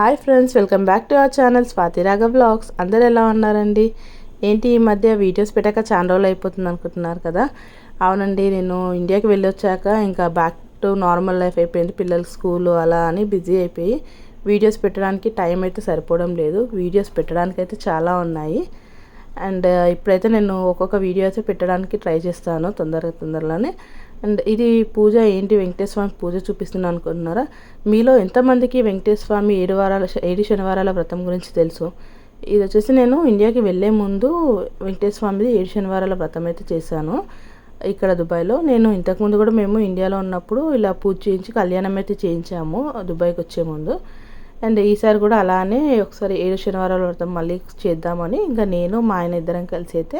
Hi friends welcome back to our channel Swathi Raga blogs. అందరు ఎలా ఉన్నారండి? ఏంటి ఈ మధ్య వీడియోస్ పెట్టాక చాలా రోజులు అయిపోతుంది అనుకుంటున్నారు కదా? అవునండి నేను ఇండియాకి వెళ్ళొచ్చాక ఇంకా బ్యాక్ టు నార్మల్ లైఫ్ అయిపోయింది. పిల్లల స్కూల్ అలా అని బిజీ అయిపోయి వీడియోస్ పెట్టడానికి టైం అయితే సరిపోవడం లేదు. వీడియోస్ పెట్టడానికి అయితే చాలా ఉన్నాయి. అండ్ uh, ఇప్పుడైతే నేను ఒక్కొక్క వీడియో అయితే పెట్టడానికి ట్రై చేస్తాను తొందరగా తొందరలోనే. అండ్ ఇది పూజ ఏంటి? వెంకటేశ్వర స్వామి పూజ చూపిస్తున్నాను అనుకుంటున్నారా? మీలో ఎంతమందికి వెంకటేశ్వర స్వామి ఏడు వారాల ఏడు శనివారాల వ్రతం గురించి తెలుసు? ఇది వచ్చేసి నేను ఇండియాకి వెళ్ళే ముందు వెంకటేశ్వర స్వామిది ఏడు శనివారాల వ్రతం అయితే చేశాను. ఇక్కడ దుబాయ్లో. నేను ఇంతకుముందు కూడా మేము ఇండియాలో ఉన్నప్పుడు ఇలా పూజ చేయించి కళ్యాణం అయితే చేయించాము దుబాయ్కి వచ్చే ముందు. అండ్ ఈసారి కూడా అలానే ఒకసారి ఏడు శనివారాల వ్రతం మళ్ళీ చేద్దామని ఇంకా నేను మా ఆయన ఇద్దరం కలిసి అయితే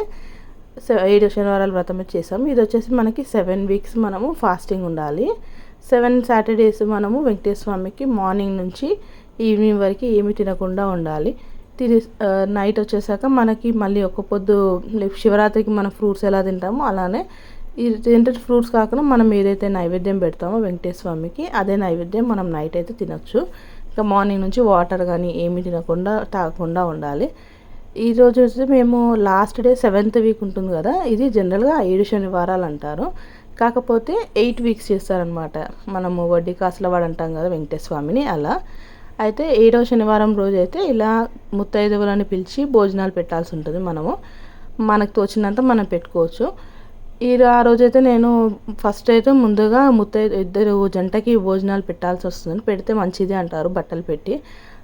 ఏడు శనివారాలు వ్రతం చేసాము ఇది వచ్చేసి మనకి సెవెన్ వీక్స్ మనము ఫాస్టింగ్ ఉండాలి. సెవెన్ సాటర్డేస్ మనము వెంకటేశ్వర స్వామికి మార్నింగ్ నుంచి ఈవినింగ్ వరకు ఏమి తినకుండా ఉండాలి. తిని నైట్ వచ్చేసాక మనకి మళ్ళీ ఒక పొద్దు శివరాత్రికి మనం ఫ్రూట్స్ ఎలా తింటామో అలానే ఏంటంటే ఫ్రూట్స్ కాకుండా మనం ఏదైతే నైవేద్యం పెడతామో వెంకటేశ్వర స్వామికి అదే నైవేద్యం మనం నైట్ అయితే తినొచ్చు. ఇంకా మార్నింగ్ నుంచి వాటర్ కానీ ఏమి తినకుండా తాగకుండా ఉండాలి. ఈరోజు వచ్చి మేము లాస్ట్ డే సెవెంత్ వీక్ ఉంటుంది కదా ఇది జనరల్గా ఏడు శనివారాలు అంటారు. కాకపోతే ఎయిట్ వీక్స్ చేస్తారనమాట మనము వడ్డీ కాసుల వాడు అంటాం కదా వెంకటేశ్వమిని అలా. అయితే ఏడవ శనివారం రోజు అయితే ఇలా ముత్తైదువులని పిలిచి భోజనాలు పెట్టాల్సి ఉంటుంది మనము. మనకు తోచినంత మనం పెట్టుకోవచ్చు. ఈ ఆ రోజైతే నేను ఫస్ట్ అయితే ముందుగా ముత్తై ఇద్దరు జంటకి భోజనాలు పెట్టాల్సి వస్తుంది పెడితే మంచిది అంటారు బట్టలు పెట్టి.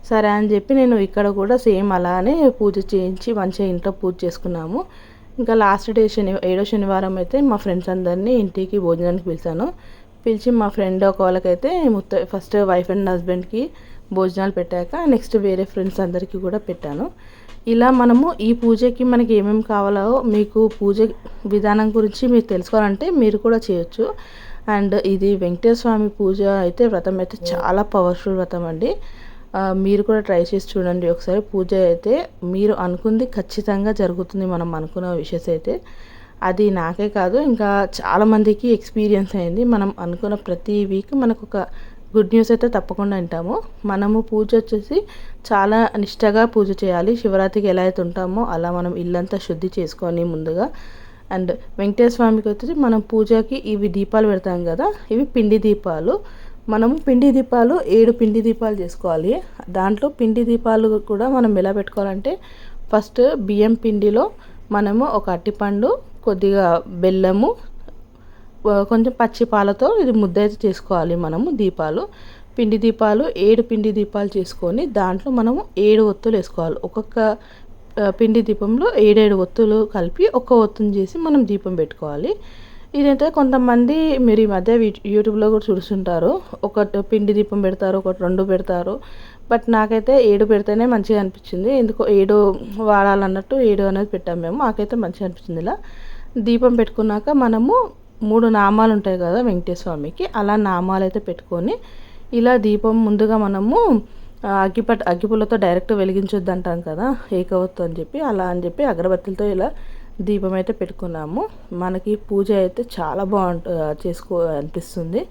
సరే అని చెప్పి నేను ఇక్కడ కూడా సేమ్ అలానే పూజ చేయించి మంచిగా ఇంట్లో పూజ చేసుకున్నాము. ఇంకా లాస్ట్ డే శని ఏడో శనివారం అయితే మా ఫ్రెండ్స్ అందరినీ ఇంటికి భోజనానికి పిలిచాను. పిలిచి మా ఫ్రెండ్ ఒక వాళ్ళకైతే ముత్త ఫస్ట్ వైఫ్ అండ్ హస్బెండ్కి భోజనాలు పెట్టాక నెక్స్ట్ వేరే ఫ్రెండ్స్ అందరికీ కూడా పెట్టాను. ఇలా మనము ఈ పూజకి మనకి ఏమేమి కావాలో మీకు పూజ విధానం గురించి మీరు తెలుసుకోవాలంటే మీరు కూడా చేయొచ్చు. అండ్ ఇది వెంకటేశ్వర స్వామి పూజ అయితే వ్రతం అయితే చాలా పవర్ఫుల్ వ్రతం అండి. మీరు కూడా ట్రై చేసి చూడండి. ఒకసారి పూజ అయితే మీరు అనుకుంది ఖచ్చితంగా జరుగుతుంది మనం అనుకున్న విషయస్ అయితే. అది నాకే కాదు ఇంకా చాలామందికి ఎక్స్పీరియన్స్ అయింది. మనం అనుకున్న ప్రతి వీక్ మనకు ఒక గుడ్ న్యూస్ అయితే తప్పకుండా వింటాము. మనము పూజ వచ్చేసి చాలా నిష్టగా పూజ చేయాలి. శివరాత్రికి ఎలా అయితే ఉంటామో అలా మనం ఇల్లంతా శుద్ధి చేసుకొని ముందుగా. అండ్ వెంకటేశ్వర స్వామికి వచ్చేసి మనం పూజకి ఇవి దీపాలు పెడతాం కదా ఇవి పిండి దీపాలు. మనము పిండి దీపాలు ఏడు పిండి దీపాలు చేసుకోవాలి. దాంట్లో పిండి దీపాలు కూడా మనం ఎలా పెట్టుకోవాలంటే ఫస్ట్ బియ్యం పిండిలో మనము ఒక అట్టిపండు కొద్దిగా బెల్లము కొంచెం పచ్చి పాలతో ఇది ముద్ద అయితే చేసుకోవాలి మనము దీపాలు. పిండి దీపాలు ఏడు పిండి దీపాలు చేసుకొని దాంట్లో మనము ఏడు ఒత్తులు వేసుకోవాలి. ఒక్కొక్క పిండి దీపంలో ఏడేడు ఒత్తులు కలిపి ఒక్క ఒత్తుని చేసి మనం దీపం పెట్టుకోవాలి. ఇదైతే కొంతమంది మీరు ఈ మధ్య యూట్యూబ్లో కూడా చూస్తుంటారు. ఒక పిండి దీపం పెడతారు ఒకటి రెండు పెడతారు. బట్ నాకైతే ఏడు పెడితేనే మంచిగా అనిపించింది. ఎందుకో ఏడు వాడాలన్నట్టు ఏడు అనేది పెట్టాము మేము. మాకైతే మంచిగా అనిపించింది ఇలా. దీపం పెట్టుకున్నాక మనము మూడు నామాలు ఉంటాయి కదా వెంకటేశ్వర స్వామికి. అలా నామాలు అయితే పెట్టుకొని ఇలా దీపం ముందుగా మనము అగ్గిపట్ అగ్గిపుల్లతో డైరెక్ట్ వెలిగించొద్దు అంటాం కదా ఏకవత్తు అని చెప్పి అలా అని చెప్పి అగరబత్తులతో ఇలా దీపం అయితే పెట్టుకున్నాము. మనకి పూజ అయితే చాలా బాగుంటు చేసుకో అనిపిస్తుంది.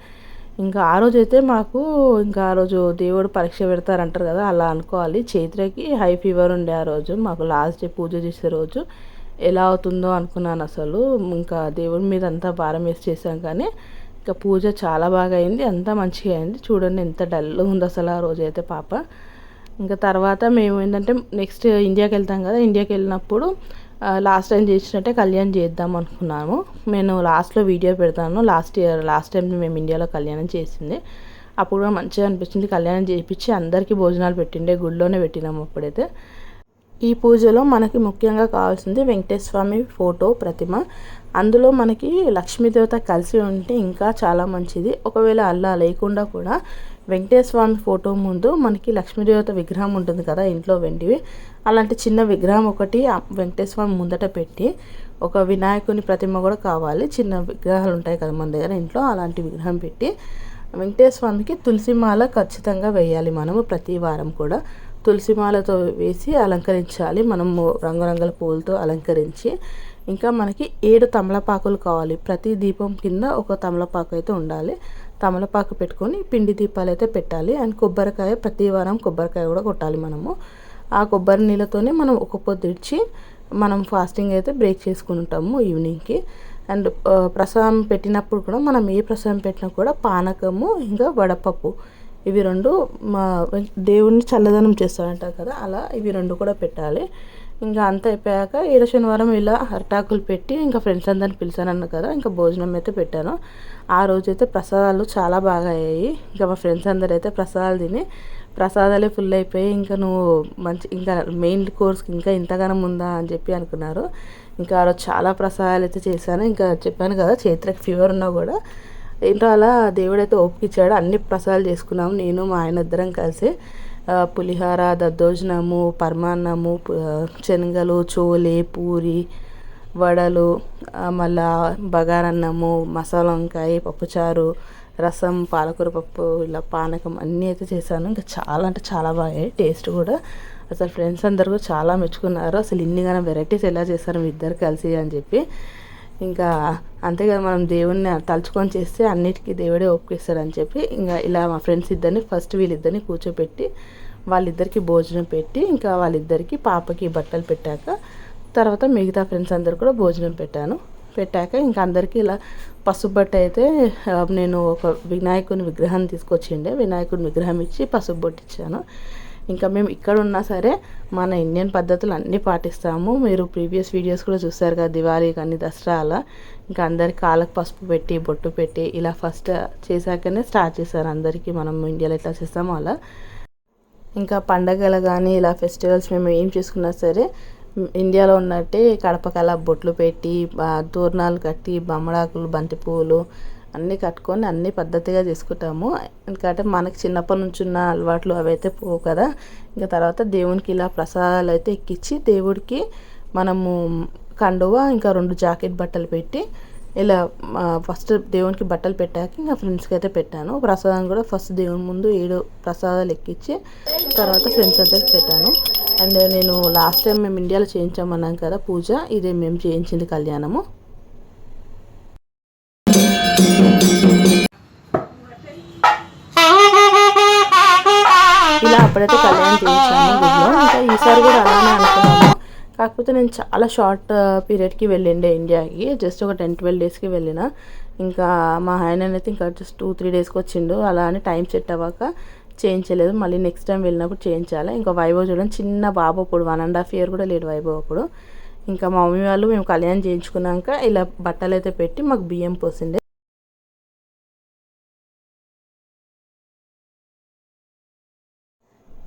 ఇంకా ఆ రోజు అయితే మాకు ఇంకా ఆ రోజు దేవుడు పరీక్ష పెడతారంటారు కదా అలా అనుకోవాలి. చైత్రకి హై ఫీవర్ ఉండే ఆ రోజు మాకు లాస్ట్ డే పూజ చేసే రోజు ఎలా అవుతుందో అనుకున్నాను అసలు. ఇంకా దేవుడి మీద అంతా భారం వేసి చేసాం కానీ ఇంకా పూజ చాలా బాగా అయింది అంతా మంచిగా అయింది. చూడండి ఎంత డల్ ఉంది అసలు ఆ రోజు అయితే పాప. ఇంకా తర్వాత మేము ఏంటంటే నెక్స్ట్ ఇండియాకి వెళ్తాం కదా ఇండియాకి వెళ్ళినప్పుడు లాస్ట్ టైం చేసినట్టే కళ్యాణం చేద్దాం అనుకున్నాము. నేను లాస్ట్లో వీడియో పెడతాను. లాస్ట్ ఇయర్ లాస్ట్ టైం మేము ఇండియాలో కళ్యాణం చేసింది. అప్పుడు కూడా మంచిగా అనిపించింది. కళ్యాణం చేయించి అందరికీ భోజనాలు పెట్టిండే గుడిలోనే పెట్టినాము అప్పుడైతే. ఈ పూజలో మనకి ముఖ్యంగా కావాల్సింది వెంకటేశ్వర స్వామి ఫోటో ప్రతిమ. అందులో మనకి లక్ష్మీదేవత కలిసి ఉంటే ఇంకా చాలా మంచిది. ఒకవేళ అల్లా లేకుండా కూడా వెంకటేశ్వర ఫోటో ముందు మనకి లక్ష్మీదేవత విగ్రహం ఉంటుంది కదా ఇంట్లో వెండివి. అలాంటి చిన్న విగ్రహం ఒకటి వెంకటేశ్వర ముందట పెట్టి ఒక వినాయకుని ప్రతిమ కూడా కావాలి. చిన్న విగ్రహాలు ఉంటాయి కదా మన దగ్గర ఇంట్లో అలాంటి విగ్రహం పెట్టి వెంకటేశ్వర తులసిమాల ఖచ్చితంగా వేయాలి మనము ప్రతి వారం కూడా. తులసిమాలతో వేసి అలంకరించాలి మనము రంగురంగుల పూలతో అలంకరించి. ఇంకా మనకి ఏడు తమలపాకులు కావాలి. ప్రతి దీపం కింద ఒక తమలపాకు అయితే ఉండాలి. తమలపాకు పెట్టుకొని పిండి దీపాలు అయితే పెట్టాలి. అండ్ కొబ్బరికాయ ప్రతి వారం కొబ్బరికాయ కూడా కొట్టాలి మనము. ఆ కొబ్బరి నీళ్ళతోనే మనం ఒక పొద్దు ఇచ్చి మనం ఫాస్టింగ్ అయితే బ్రేక్ చేసుకుని ఉంటాము ఈవినింగ్కి అండ్ ప్రసాదం పెట్టినప్పుడు కూడా మనం ఏ ప్రసాదం పెట్టినా కూడా పానకము ఇంకా వడపప్పు ఇవి రెండు మా దేవుణ్ణి చల్లదనం చేస్తారంటారు కదా అలా ఇవి రెండు కూడా పెట్టాలి. ఇంకా అంత అయిపోయాక ఈడ శనివారం ఇలా అరటాకులు పెట్టి ఇంకా ఫ్రెండ్స్ అందరిని పిలిచానన్న కదా ఇంకా భోజనం అయితే పెట్టాను. ఆ రోజైతే ప్రసాదాలు చాలా బాగా అయ్యాయి. ఇంకా మా ఫ్రెండ్స్ అందరూ అయితే ప్రసాదాలు తిని ప్రసాదాలే ఫుల్ అయిపోయి ఇంకా నువ్వు మంచి ఇంకా మెయిన్ కోర్స్కి ఇంకా ఇంతగానం ఉందా అని చెప్పి అనుకున్నారు. ఇంకా ఆ రోజు చాలా ప్రసాదాలు అయితే చేశాను. ఇంకా చెప్పాను కదా చేతికి ఫీవర్ ఉన్నా కూడా. ఏంటో అలా దేవుడైతే ఓపికిచ్చాడు అన్ని ప్రసాదాలు చేసుకున్నాము. నేను మా ఆయన ఇద్దరం కలిసి. పులిహార దద్దోజనము పరమాన్నము శనగలు చోలే పూరి వడలు మళ్ళా బగారన్నము మసాలా వంకాయ పప్పుచారు రసం పాలకూర పప్పు ఇలా పానకం అన్నీ అయితే చేశాను. ఇంకా చాలా అంటే చాలా బాగా టేస్ట్ కూడా. అసలు ఫ్రెండ్స్ అందరు కూడా చాలా మెచ్చుకున్నారు. అసలు ఇన్నిగానో వెరైటీస్ ఎలా చేస్తారు మీ ఇద్దరు కలిసి అని చెప్పి. ఇంకా అంతేగా మనం దేవుణ్ణి తలుచుకొని చేస్తే అన్నిటికీ దేవుడే ఒప్పిస్తాడని చెప్పి ఇంకా ఇలా మా ఫ్రెండ్స్ ఇద్దరిని ఫస్ట్ వీళ్ళిద్దరిని కూర్చోపెట్టి వాళ్ళిద్దరికి భోజనం పెట్టి ఇంకా వాళ్ళిద్దరికి పాపకి బట్టలు పెట్టాక తర్వాత మిగతా ఫ్రెండ్స్ అందరు కూడా భోజనం పెట్టాను. పెట్టాక ఇంకా అందరికీ ఇలా పసుపు బట్ట అయితే నేను ఒక వినాయకుని విగ్రహం తీసుకొచ్చిండే. వినాయకుని విగ్రహం ఇచ్చి పసుపు బొట్టు ఇచ్చాను. ఇంకా మేము ఇక్కడ ఉన్నా సరే మన ఇండియన్ పద్ధతులు అన్నీ పాటిస్తాము. మీరు ప్రీవియస్ వీడియోస్ కూడా చూస్తారు కదా దివాళీ కానీ దసరా అలా ఇంకా అందరికి కాళ్ళకు పసుపు పెట్టి బొట్టు పెట్టి ఇలా ఫస్ట్ చేశాకనే స్టార్ట్ చేశారు అందరికీ. మనం ఇండియాలో ఎట్లా చేస్తామో అలా. ఇంకా పండగలు కానీ ఇలా ఫెస్టివల్స్ మేము ఏం చేసుకున్నా సరే ఇండియాలో ఉన్నట్టే కడపకల బొట్లు పెట్టి తోరణాలు కట్టి బమ్మడాకులు బంతి పువ్వులు అన్నీ కట్టుకొని అన్ని పద్ధతిగా చేసుకుంటాము. ఎందుకంటే మనకి చిన్నప్పటి నుంచి ఉన్న అలవాట్లు అవి అయితే పోవు కదా. ఇంకా తర్వాత దేవునికి ఇలా ప్రసాదాలు అయితే ఎక్కించి దేవుడికి మనము కండువ ఇంకా రెండు జాకెట్ బట్టలు పెట్టి ఇలా ఫస్ట్ దేవునికి బట్టలు పెట్టాక ఇంకా ఫ్రెండ్స్కి అయితే పెట్టాను. ప్రసాదం కూడా ఫస్ట్ దేవుని ముందు ఏడు ప్రసాదాలు ఎక్కించి తర్వాత ఫ్రెండ్స్ అందరికి పెట్టాను. అండ్ నేను లాస్ట్ టైం మేము ఇండియాలో చేయించామన్నాం కదా పూజ ఇదే మేము చేయించింది కళ్యాణము. ఇంకా కూడా అలానే అనుకున్నాను. కాకపోతే నేను చాలా షార్ట్ పీరియడ్కి వెళ్ళిండే ఇండియాకి. జస్ట్ ఒక టెన్ ట్వెల్వ్ డేస్కి వెళ్ళిన. ఇంకా మా ఆయన అయితే ఇంకా జస్ట్ టూ త్రీ డేస్కి వచ్చిండు. అలా అని టైం సెట్ అవ్వక చేయించలేదు మళ్ళీ నెక్స్ట్ టైం వెళ్ళినప్పుడు చేయించాలి ఇంకా వైభవ్ చూడండి చిన్న బాబు అప్పుడు వన్ అండ్ హాఫ్ ఇయర్ కూడా లేడు వైభవ్ అప్పుడు. ఇంకా మా మమ్మీ వాళ్ళు మేము కళ్యాణం చేయించుకున్నాక ఇలా బట్టలు అయితే పెట్టి మాకు బియ్యం పోసిండే.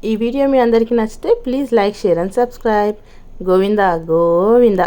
ఈ వీడియో మీ అందరికీ నచ్చితే please like share and subscribe. Govinda Govinda.